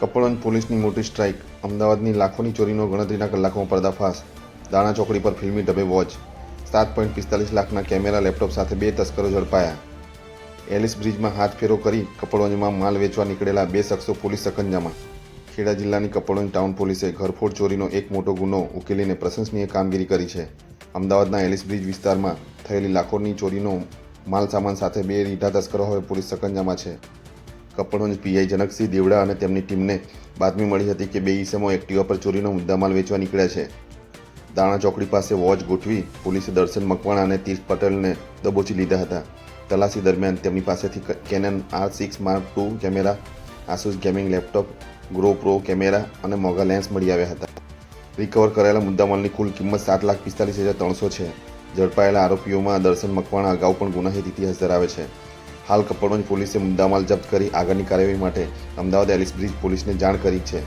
કપડવંજ પોલીસની મોટી સ્ટ્રાઇક, અમદાવાદની લાખોની ચોરીનો ગણતરીના કલાકોમાં પર્દાફાશ, દાણા ચોકડી પર ફિલ્મી ડબે વોચ, સાત પોઈન્ટ પિસ્તાલીસ લાખના કેમેરા, લેપટોપ સાથે બે તસ્કરો ઝડપાયા. એલિસ બ્રિજમાં હાથ ફેરો કરી કપડવંજમાં માલ વેચવા નીકળેલા બે શખ્સો પોલીસ સકંજામાં ખેડા જિલ્લાની કપડવંજ ટાઉન પોલીસે ઘરફોડ ચોરીનો એક મોટો ગુનો ઉકેલીને પ્રશંસનીય કામગીરી કરી છે. અમદાવાદના એલિસ બ્રિજ વિસ્તારમાં થયેલી લાખોની ચોરીનો માલ સામાન સાથે બે રીઢા તસ્કરો હવે પોલીસ સકંજામાં છે. કપડવંજ પીઆઈ જનકસિંહ દેવડા અને તેમની ટીમને બાતમી મળી હતી કે બે ઈસમો એક્ટિવા પર ચોરીનો મુદ્દામાલ વેચવા નીકળ્યા છે. દાણા ચોકડી પાસે વોચ ગોઠવી પોલીસે દર્શન મકવાણા અને તીર્થ પટેલને દબોચી લીધા હતા. તલાશી દરમિયાન તેમની પાસેથી Canon R six mark two camera, Asus gaming laptop, GoPro camera અને મોગા લેન્સ મળી આવ્યા હતા. રિકવર કરાયેલા મુદ્દામાલની કુલ કિંમત સાત લાખ પિસ્તાલીસ હજાર ત્રણસો છે. ઝડપાયેલા આરોપીઓમાં દર્શન મકવાણા અગાઉ પણ ગુનાહિત ઇતિહાસ ધરાવે છે. હાલ કપડવંજ પોલીસે મુદ્દામાલ જપ્ત કરી આગળની કાર્યવાહી માટે અમદાવાદ એલિસ બ્રિજ પોલીસને જાણ કરી છે.